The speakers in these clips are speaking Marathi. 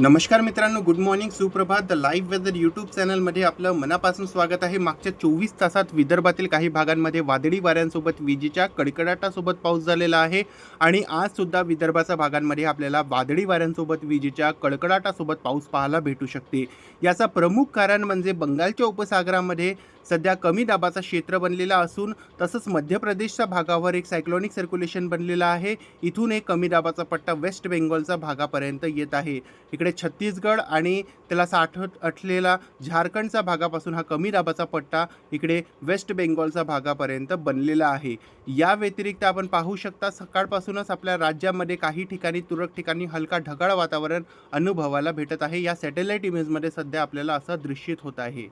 नमस्कार मित्रांनो गुड मॉर्निंग सुप्रभात. द लाईव्ह वेदर यूट्यूब चॅनलमध्ये आपलं मनापासून स्वागत आहे. मागच्या चोवीस तासात विदर्भातील काही भागांमध्ये वादळी वाऱ्यांसोबत विजेच्या कडकडाटासोबत पाऊस झालेला आहे. आणि आज सुद्धा विदर्भाच्या भागांमध्ये आपल्याला वादळी वाऱ्यांसोबत विजेच्या कडकडाटासोबत पाऊस पाहायला भेटू शकते. याचा प्रमुख कारण म्हणजे बंगालच्या उपसागरामध्ये सध्या कमी दाबाचा क्षेत्र बनलेला असून तसंच मध्य प्रदेशच्या भागावर एक सायक्लॉनिक सर्क्युलेशन बनलेलं आहे. इथून एक कमी दाबाचा पट्टा वेस्ट बेंगॉलच्या भागापर्यंत येत आहे. इकडे छत्तीसगड आणि त्याला साठवत असलेला झारखंडच्या भागापासून हा कमी दाबाचा पट्टा इकडे वेस्ट बेंगॉलचा भागापर्यंत बनलेला आहे. या व्यतिरिक्त आपण पाहू शकता सकाळपासूनच आपल्या राज्यामध्ये काही ठिकाणी तुरळक ठिकाणी हलका ढगाळ वातावरण अनुभवायला भेटत आहे. या सॅटेलाईट इमेजमध्ये सध्या आपल्याला असं दृश्यित होत आहे.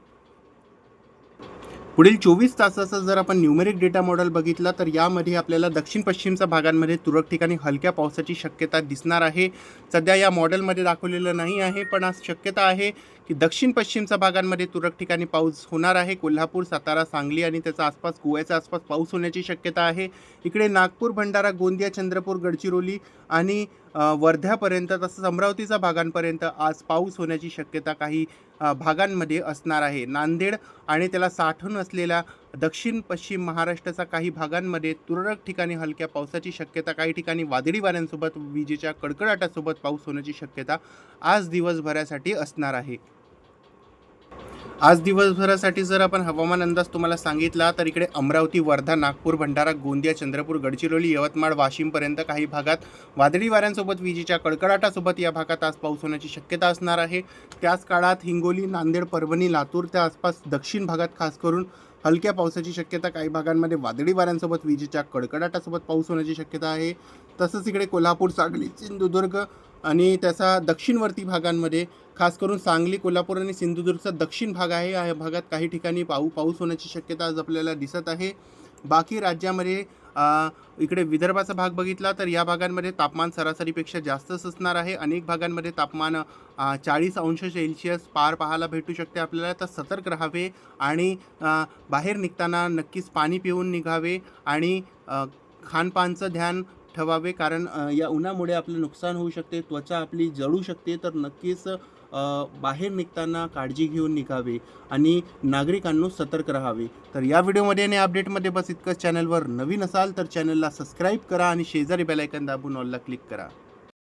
पुढील चोवीस तासाचा जर आपण न्यूमेरिक डेटा मॉडेल बघितला तर यामध्ये आपल्याला दक्षिण पश्चिमच्या भागांमध्ये तुरळक ठिकाणी हलक्या पावसाची शक्यता दिसणार आहे. सध्या या मॉडेलमध्ये दाखवलेलं नाही आहे पण आज शक्यता आहे की दक्षिण पश्चिमच्या भागांमध्ये तुरळक ठिकाणी पाऊस होणार आहे. कोल्हापूर सातारा सांगली आणि त्याचा आसपास गोव्याच्या आसपास पाऊस होण्याची शक्यता आहे. इकडे नागपूर भंडारा गोंदिया चंद्रपूर गडचिरोली आणि वर्ध्यापर्यंत तसंच अमरावतीच्या भागांपर्यंत आज पाऊस होण्याची शक्यता काही भागांमध्ये असणार आहे. नांदेड आणि त्याला साठून असलेल्या दक्षिण पश्चिम महाराष्ट्राच्या काही भागांमध्ये तुरळक ठिकाणी हलक्या पावसाची शक्यता काही ठिकाणी वादळी वाऱ्यांसोबत विजेच्या कडकडाटासोबत पाऊस होण्याची शक्यता आज दिवसभरासाठी असणार आहे. आज दिवसभरासाठी जर आपण हवामान अंदाज तुम्हाला सांगितला तर इकडे अमरावती वर्धा नागपूर भंडारा गोंदिया चंद्रपूर गडचिरोली यवतमाळ वाशिमपर्यंत काही भागात वादळी वाऱ्यांसोबत विजेच्या कडकडाटासोबत या भागात आज पाऊस होण्याची शक्यता असणार आहे. त्याच काळात हिंगोली नांदेड परभणी लातूर त्या आसपास दक्षिण भागात खास करून हलक्या पावसाची शक्यता काही भागांमध्ये वादळी वाऱ्यांसोबत विजेच्या कडकडाटासोबत पाऊस होण्याची शक्यता आहे. तसंच इकडे कोल्हापूर सांगली सिंधुदुर्ग आणि त्याचा दक्षिणवर्ती भागांमध्ये खास करून सांगली कोल्हापूर आणि सिंधुदुर्गचा दक्षिण भाग आहे. या भागात काही ठिकाणी पाऊ पाऊस होण्याची शक्यता आज आपल्याला दिसत आहे. बाकी राज्यामध्ये इकडे विदर्भाचा भाग बघितला तर या भागांमध्ये तापमान सरासरीपेक्षा जास्तच असणार आहे. अनेक भागांमध्ये तापमान चाळीस अंश सेल्सिअस पार पाहायला भेटू शकते आपल्याला. तर सतर्क राहावे आणि बाहेर निघताना नक्कीच पाणी पिऊन निघावे आणि खानपानचं ध्यान ठेवावे कारण या उन्हामुळे आपलं नुकसान होऊ शकते त्वचा आपली जळू शकते तर नक्कीच बाहेर निघताना काळजी घेऊन निघावे आणि नागरिकांनो सतर्क राहावे. तर या व्हिडिओमध्ये आणि अपडेटमध्ये बस इतकंच. चॅनलवर नवीन असाल तर चॅनलला सबस्क्राईब करा आणि शेजारी बेलायकन दाबून ऑलला क्लिक करा.